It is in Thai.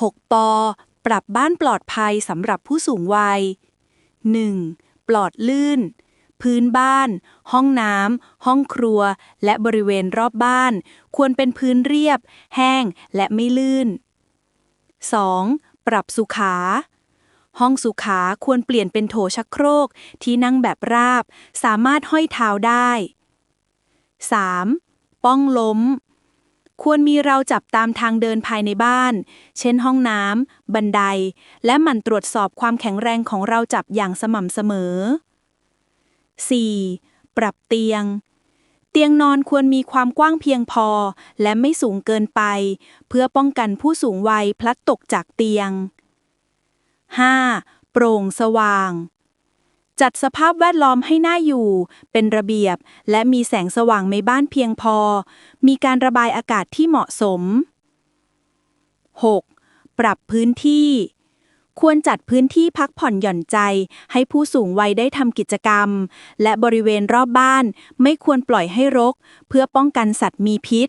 6 ปอ ปรับบ้านปลอดภัยสำหรับผู้สูงวัย 1. ปลอดลื่น พื้นบ้าน ห้องน้ำ ห้องครัว และบริเวณรอบบ้าน ควรเป็นพื้นเรียบ แห้ง และไม่ลื่น 2. ปรับสุขา ห้องสุขาควรเปลี่ยนเป็นโถชักโครกที่นั่งแบบราบ สามารถห้อยเท้าได้ 3. ป้องล้ม ควรมีเราจับตามทางเดินภายในบ้าน เช่นห้องน้ำ บันได และหมั่นตรวจสอบความแข็งแรงของเราจับอย่างสม่ำเสมอ 4. ปรับเตียง เตียงนอนควรมีความกว้างเพียงพอ และไม่สูงเกินไป เพื่อป้องกันผู้สูงวัยพลัดตกจากเตียง 5. โปร่งสว่าง จัดสภาพแวดล้อมให้น่าอยู่ เป็นระเบียบ และมีแสงสว่างในบ้านเพียงพอ มีการระบายอากาศที่เหมาะสม 6. ปรับพื้นที่ ควรจัดพื้นที่พักผ่อนหย่อนใจ ให้ผู้สูงวัยได้ทำกิจกรรม และบริเวณรอบบ้านไม่ควรปล่อยให้รก เพื่อป้องกันสัตว์มีพิษ